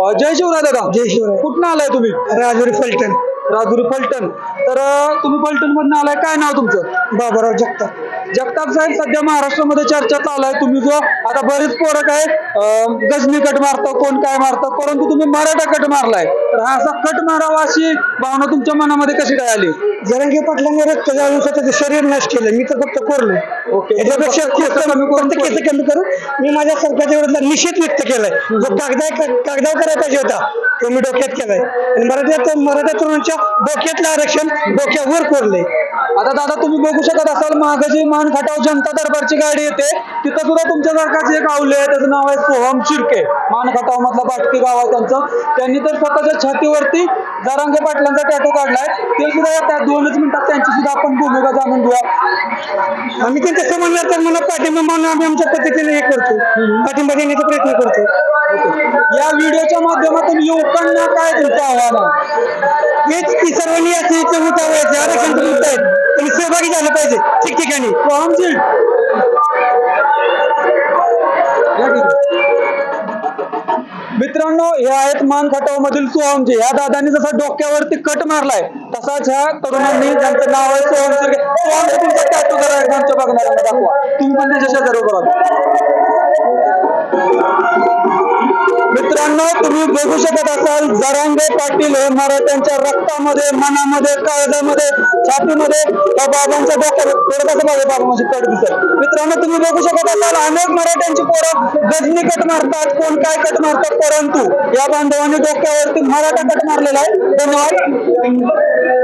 जय शिवराय दादा. जय शिवराय. कुठून आलाय तुम्ही? राजुरी फलटण. राजुरी फलटण. तर अ, तुम्ही फलटण मधून आलाय. काय नाव तुमचं? बाबाराव जगताप. जगताप साहेब सध्या महाराष्ट्रामध्ये चर्चा चालू आहे. तुम्ही जो आता बरेच पोरं काय अं, गजनी कट मारतं कोण काय मारतं परंतु तुम्ही मराठा कट मारलाय. तर हा असा कट मारावा अशी भावना तुमच्या मनामध्ये कशी काय आली? जरंगे पाटलांनी रक्त जाळून स्वतःचं शरीर नष्ट केलं. मी तर फक्त कोरलो. याच्यापेक्षा केस कमी करून मी माझ्या सरकारच्या विरोधात निषेध व्यक्त केलाय. जो कागदा कागदावर करायला पाहिजे होता तो मी डोक्यात केलाय. आणि मराठा मराठा तरुणांच्या डोक्यातलं आरक्षण डोक्यावर कोरले आता दादा तुम्ही बघू शकत असाल मागे जी मान खटाव जनता दरबारची गाडी येते. तिथं सुद्धा तुमच्या सारखाच एक आवले आहे त्याचं नाव आहे सोहम शिर्के. मान खटाव मधला बाटकी गाव आहे त्यांचं. त्यांनी तर स्वतःच्या छातीवरती जरांगे पाटलांचा टॅटू काढलाय. ते सुद्धा त्या दोनच मिनिटात त्यांची सुद्धा आपण भूमिका जाणून घेऊया. आम्ही त्यांच्या समन्वयात तर मला पाठिंबा म्हणून आम्ही आमच्या पद्धतीने हे करतो. पाठिंबा देण्याचा प्रयत्न करतो. या व्हिडिओच्या माध्यमातून युवकांना काय तुमचं आव्हान हेच की सर्वांनी असे इथे उठावायचे आरक्षण आहेत त्यांनी सहभागी झालं पाहिजे. ठिकठिकाणी. हो, मित्रांनो हे आहेत मान खटाव मधील सोहमजी या दादानी जसा डोक्यावरती कट मारलाय तसाच ह्या तरुणांनी ज्यांचं नाव आहे सोहम शिर्के सोहमजी तुमचा टॅटू करा एकदा आमच्या बघणाऱ्यांना दाखवा. तुम्ही पण त्यांच्या शेजारी उभं मित्रांनो तुम्ही बघू शकत असाल जरांगे पाटील हे मराठ्यांच्या रक्तामध्ये मनामध्ये काळजामध्ये छातीमध्ये या बाबांच्या डोक्यात थोडं कसं बघा बाबा कट दिसत. मित्रांनो तुम्ही बघू शकत असाल अनेक मराठ्यांची पोरं गजनी कट मारतात कोण काय कट मारतात परंतु या बांधवांनी डोक्यावरती मराठा कट मारलेला आहे. धन्यवाद.